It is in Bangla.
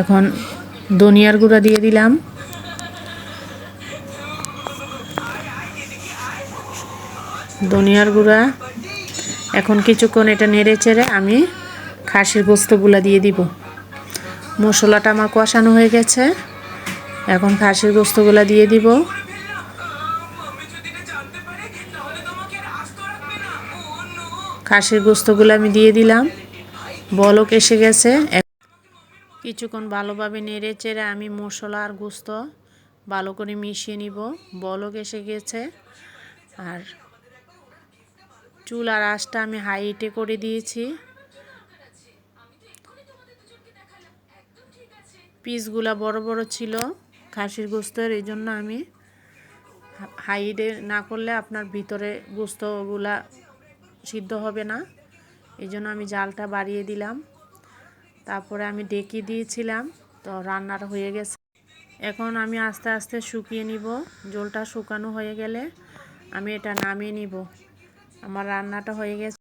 এখন ধনিয়ার গুঁড়া দিয়ে দিলাম। ধনিয়ার গুঁড়া। এখন কিছুক্ষণ এটা নেড়ে চেড়ে আমি খাসির গোস্তগুলো দিয়ে দিব। মশলাটা আমার কষানো হয়ে গেছে। এখন খাসির গোস্তগুলো দিয়ে দিব। খাসির গোস্তগুলো আমি দিয়ে দিলাম। বলক এসে গেছে। কিছুক্ষণ ভালোভাবে নেড়ে চেড়ে আমি মশলা আর গোস্ত ভালো করে মিশিয়ে নিব। বলক এসে গেছে। আর চুল আর আঁশটা আমি হাইটে করে দিয়েছি। পিসগুলা বড় বড় ছিল খাসির গোস্তের, এই জন্য আমি হাইডে না করলে আপনার ভিতরে গোস্তগুলা সিদ্ধ হবে না। এই জন্য আমি জালটা বাড়িয়ে দিলাম। তারপরে আমি ডেকে দিয়েছিলাম, তো রান্নাটা হয়ে গেছে। এখন আমি আস্তে আস্তে শুকিয়ে নিব, জলটা শুকানো হয়ে গেলে আমি এটা নামিয়ে নিব। আমার রান্নাটা হয়ে গেছে।